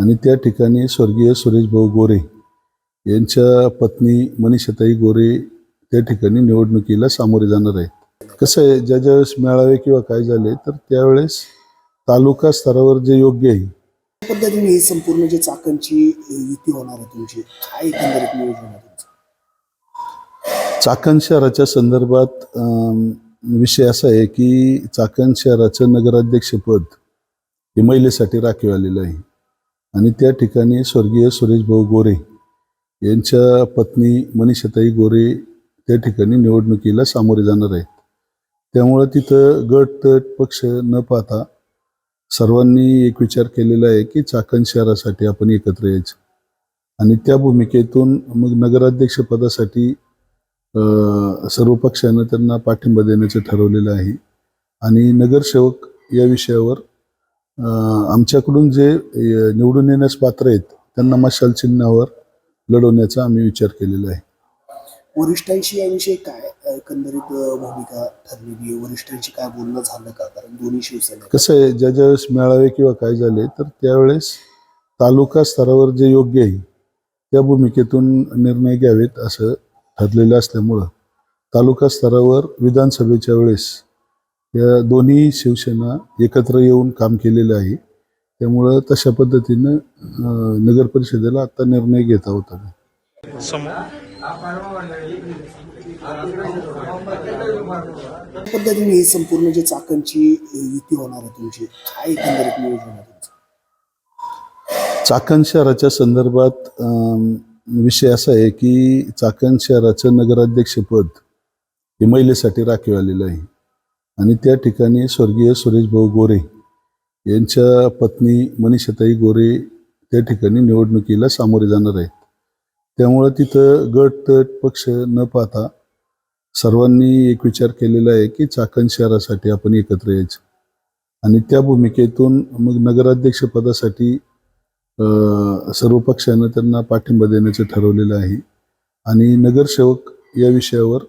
आणि त्या ठिकाणी स्वर्गीय सुरेश भाऊ गोरे यांच्या पत्नी मनीषाताई गोरे त्या ठिकाणी निवडणुकीला सामोरे जाणार आहेत. कसं आहे ज्या ज्यावेळेस मेळावे किंवा काय झाले तर त्यावेळेस तालुका स्तरावर जे योग्य आहे. पद्धतीने ही संपूर्ण जी चाकणची युती होणार आहे तुमची काय एकंदरीत नियोजन आहे तुमचं? चाकण शहराच्या संदर्भात विषय असा आहे की चाकण शहराचं नगराध्यक्षपद हे महिलेसाठी राखीव आलेलं आहे. आणि त्या ठिकाणी स्वर्गीय सुरेश भाऊ गोरे यांच्या पत्नी मनीषाताई गोरे त्या ठिकाणी निवडणुकीला सामोरे जाणार आहेत. त्यामुळं तिथं गट तट पक्ष न पाहता सर्वांनी एक विचार केलेला आहे की चाकण शहरासाठी आपण एकत्र यायचं. आणि त्या भूमिकेतून मग नगराध्यक्षपदासाठी सर्व पक्षानं त्यांना पाठिंबा देण्याचं ठरवलेलं आहे. आणि नगरसेवक या विषयावर आमच्याकडून जे निवडून येण्यास पात्र आहेत त्यांना मशाल चिन्हावर लढवण्याचा आम्ही विचार केलेला आहे. वरिष्ठांशी याविषयी काय एकंदरीत भूमिका ठरलेली आहे? वरिष्ठांशी काय बोलणं झालं का? कारण दोन्ही शिवसेना कसं आहे ज्या ज्यावेळेस मेळावे किंवा काय झाले तर त्यावेळेस तालुका स्तरावर जे योग्य आहे त्या भूमिकेतून निर्णय घ्यावेत असं ठरलेलं असल्यामुळं तालुका स्तरावर विधानसभेच्या वेळेस या दोन्ही शिवसेना एकत्र येऊन काम केलेलं आहे. त्यामुळं तशा पद्धतीनं नगर परिषदेला आता निर्णय घेता होता पद्धतीने ही संपूर्ण जी चाकणची युती होणार आहे तुमची काय एकंदरीत नियोजन आहे चाकण शहराच्या संदर्भात विषय असा आहे की चाकण शहराचं नगराध्यक्षपद हे महिलेसाठी राखीव आलेलं आहे. आणि त्या ठिकाणी स्वर्गीय सुरेश भाऊ गोरे यांच्या पत्नी मनीषाताई गोरे त्या ठिकाणी निवडणुकीला सामोरे जाणार आहेत. त्यामुळं तिथं गट तट पक्ष न पाहता सर्वांनी एक विचार केलेला आहे की चाकण शहरासाठी आपण एकत्र यायचं. आणि त्या भूमिकेतून मग नगराध्यक्षपदासाठी सर्व पक्षानं त्यांना पाठिंबा देण्याचं ठरवलेलं आहे. आणि नगरसेवक या विषयावर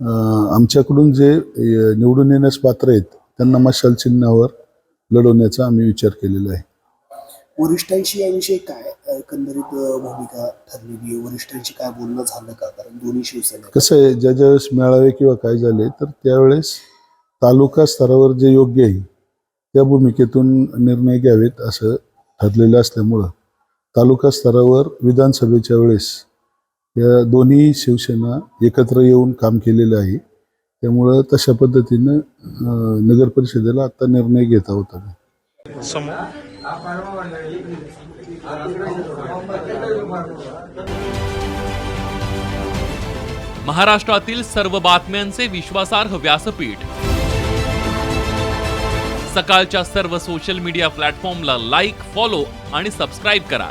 आमच्याकडून जे निवडून येण्यास पात्र आहेत त्यांना मशाल चिन्हावर लढवण्याचा आम्ही विचार केलेला आहे. वरिष्ठांशी याविषयी काय एकंदरीत भूमिका ठरलेली आहे? वरिष्ठांशी काय बोलणं झालं का? कारण दोन्ही शिवसेना कसं आहे ज्या ज्यावेळेस मेळावे किंवा काय झाले तर त्यावेळेस तालुका स्तरावर जे योग्य आहे त्या भूमिकेतून निर्णय घ्यावेत असं ठरलेलं असल्यामुळं तालुका स्तरावर विधानसभेच्या वेळेस या दोन्ही शिवसेना एकत्र येऊन काम केलेलं आहे. त्यामुळं तशा पद्धतीनं नगर परिषदेला आता निर्णय घेता होता. महाराष्ट्रातील सर्व बातम्यांचे विश्वासार्ह व्यासपीठ. सकाळच्या सर्व सोशल मीडिया प्लॅटफॉर्मला लाईक फॉलो आणि सबस्क्राईब करा.